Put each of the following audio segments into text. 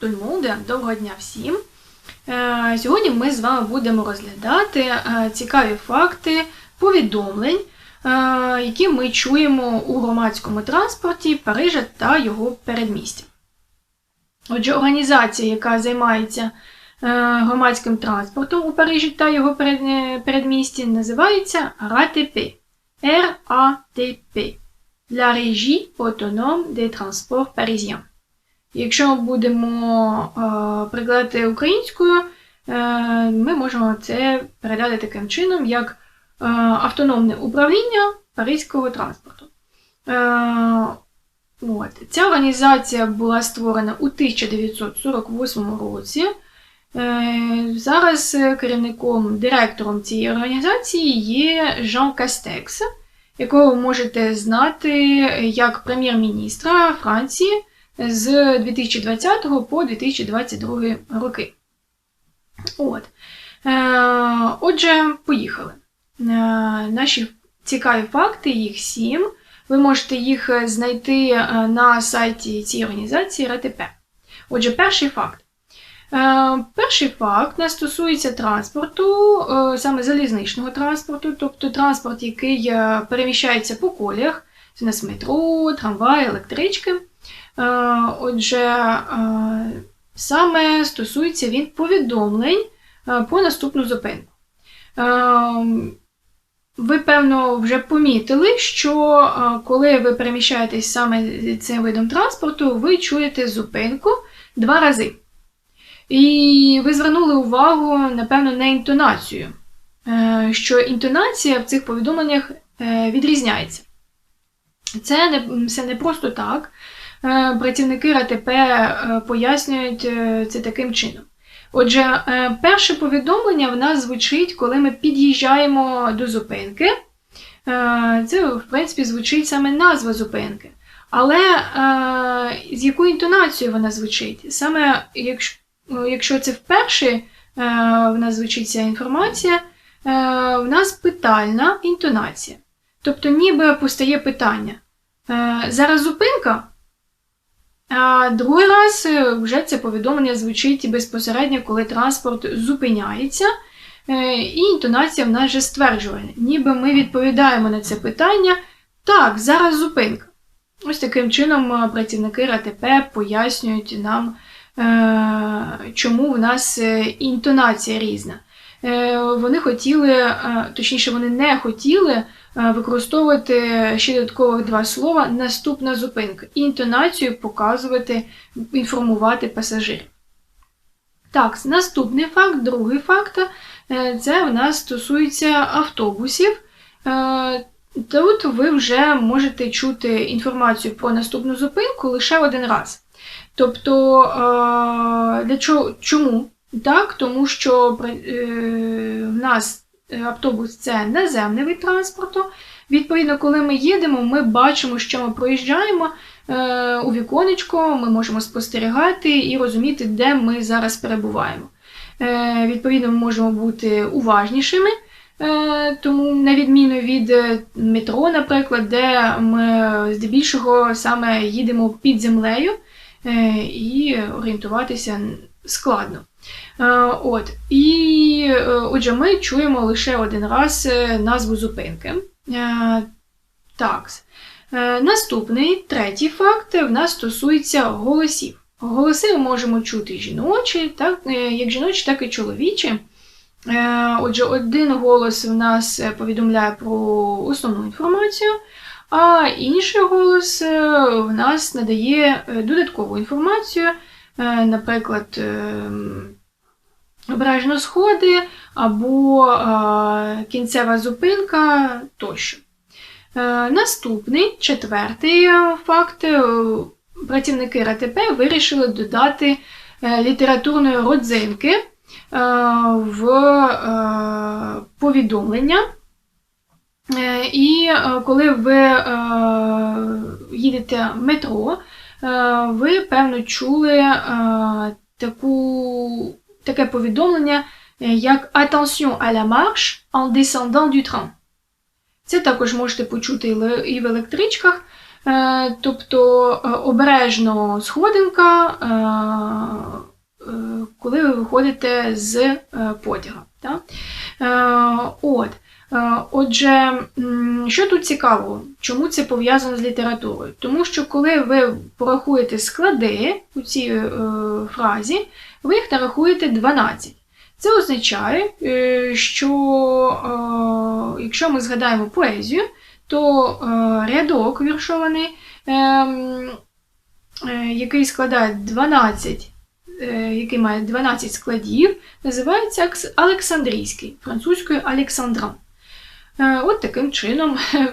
tout доброго дня всім. Е, Сьогодні ми з вами будемо розглядати е, цікаві факти повідомлень, е, які ми чуємо у громадському транспорті Парижа та його передмістя. Отже, організація, яка займається громадським транспортом у Парижі та його передмісті, називається RATP. RATP. La Régie Autonome des Transports Parisiens. Якщо ми будемо е, прикладати українською, е, ми можемо це передати таким чином, як е, автономне управління паризького транспорту. От. Ця організація була створена у 1948 році. Зараз керівником, директором цієї організації є Жан Кастекс, якого ви можете знати як прем'єр-міністра Франції з 2020 по 2022 роки. От. Е, отже, поїхали. Е, наші цікаві факти, їх сім. Ви можете їх знайти е, на сайті цієї організації РТП. Отже, перший факт. Перший факт нас стосується транспорту, саме залізничного транспорту, тобто транспорт, який переміщається по коліях, це у нас метро, трамвай, електрички. Е, Отже, е, саме стосується він повідомлень е, про наступну зупинку. Ви, певно, вже помітили, що коли ви переміщаєтесь саме цим видом транспорту, ви чуєте зупинку два рази. І ви звернули увагу, напевно, на інтонацію, що інтонація в цих повідомленнях відрізняється. Це не, це не просто так. Е, Працівники РТП е, пояснюють е, це таким чином. Отже, перше повідомлення в нас звучить, коли ми під'їжджаємо до зупинки. Це, в принципі, звучить саме назва зупинки. Але з якою інтонацією вона звучить? Саме якщо, ну, якщо це вперше в нас звучить ця інформація, в нас питальна інтонація. Тобто, ніби постає питання. Зараз зупинка? А другий раз е, вже це повідомлення звучить безпосередньо, коли транспорт зупиняється, е, і інтонація в нас вже стверджувальна. Ніби ми відповідаємо на це питання. Так, зараз зупинка. Ось таким чином е, працівники РТП пояснюють нам, чому в нас інтонація різна. Вони хотіли, точніше, вони не хотіли використовувати ще додаткових два слова наступна зупинка інтонацію показувати, інформувати пасажирів. Так, наступний факт, другий факт, е, це в нас стосується автобусів. Е, Тут ви вже можете чути інформацію про наступну зупинку лише один раз. Тобто, е, для чого, чому? Так, тому що е, в нас автобус це наземний вид транспорту. Відповідно, коли ми їдемо, ми бачимо, що ми проїжджаємо е, у віконечко, ми можемо спостерігати і розуміти, де ми зараз перебуваємо. Е, відповідно, ми можемо бути уважнішими. Е, Тому, на відміну від е, метро, наприклад, де ми здебільшого саме їдемо під землею е, і орієнтуватися складно. Е, От. І е, отже, ми чуємо лише один раз е, назву зупинки. Так. Наступний, третій факт, в нас стосується голосів. Голоси ми можемо чути жіночі, так, як жіночі, так і чоловічі. Отже, один голос в нас повідомляє про основну інформацію, а інший голос в нас надає додаткову інформацію, наприклад, ем, обережно сходи або е, кінцева зупинка тощо. Е, Наступний, четвертий е, факт. е, Працівники РТП вирішили додати е, літературної родзинки е, в е, повідомлення. Е, І е, коли ви е, їдете в метро, е, ви, певно, чули е, таку, таке повідомлення, е, як Attention à la marche en descendant du train. Це також можете почути і в електричках. Е, Тобто е, обережно сходинка, е, виходите з е, потяга. Е, от. Е, Отже, що тут цікаво, чому це пов'язано з літературою? Тому що коли ви порахуєте склади у цій е, фразі, ви їх нарахуєте 12. Це означає, е, що якщо ми згадаємо поезію, то рядок віршований, який складає 12, е, який має 12 складів, називається Олександрійський, французькою Олександран. Е, От таким чином е,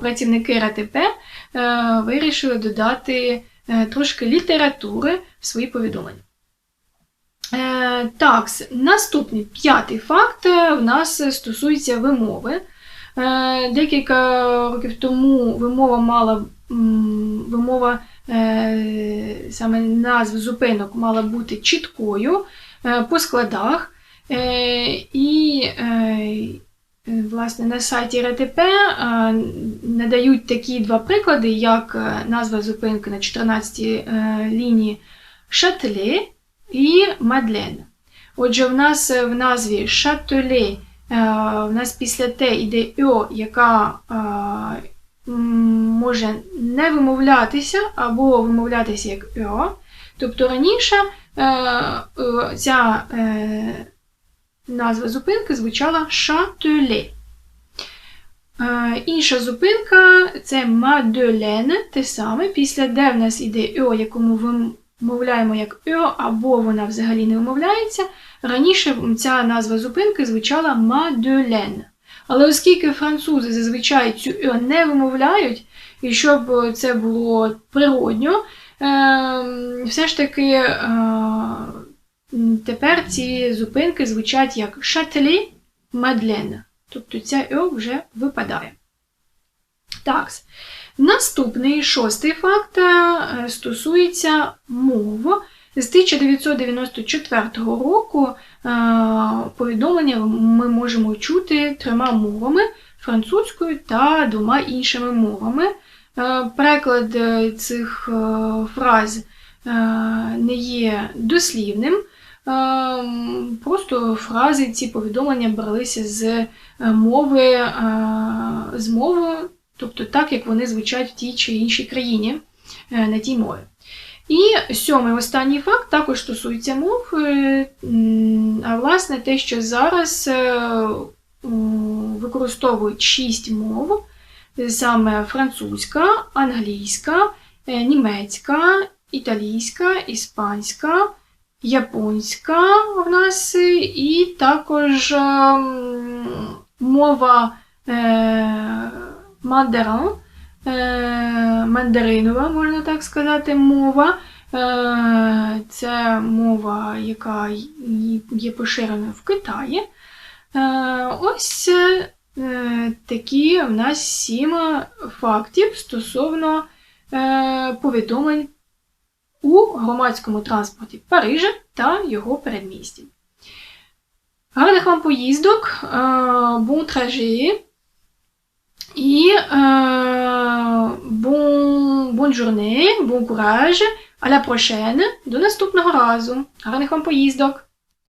працівники РАТП е, вирішили додати трошки літератури в свої повідомлення. Так, наступний п'ятий факт в нас стосується вимови. Декілька років тому вимова мала вимова саме назв зупинок мала бути чіткою по складах. І власне на сайті РТП е, надають такі два приклади, як е, назва зупинки на 14 е, лінії Шателе і Мадлен. Отже, в нас в назві Шателе в нас після Т йде О, яка може не вимовлятися або вимовлятися як О. Тобто раніше ця назва зупинки звучала Шателе. Інша зупинка це Маделен, те саме. Після Д в нас іде О, яку ми вимовляємо як О, або вона взагалі не вимовляється. Раніше ця назва зупинки звучала Маделен. Але оскільки французи зазвичай цю О не вимовляють, і щоб це було природньо, е, все ж таки е, тепер ці зупинки звучать як Шателі Мадлен. Тобто ця О вже випадає. Так. Наступний шостий факт е, стосується мов. З 1994 року е, повідомлення ми можемо чути трьома мовами французькою та двома іншими мовами. Е, Переклад цих фраз не є дослівним. Ем, Просто фрази, ці повідомлення бралися з е, мови, е, з мови, тобто так, як вони звучать в тій чи іншій країні е, на тій мові. І сьомий останній факт також стосується мов, а власне те, що зараз використовують шість мов, саме французька, англійська, німецька, італійська, іспанська, японська в нас, і також ем, мова е, мандарин, е, мандаринова, можна так сказати, мова. Е, Це мова, яка є поширеною в Китаї. Е, Ось е, такі в нас сім фактів стосовно е, повідомлень у громадському транспорті Парижа та його передмісті. Гарних вам поїздок, е, bon trajet і е, bonne journée, bon courage, à la prochaine, до наступного разу. Гарних вам поїздок!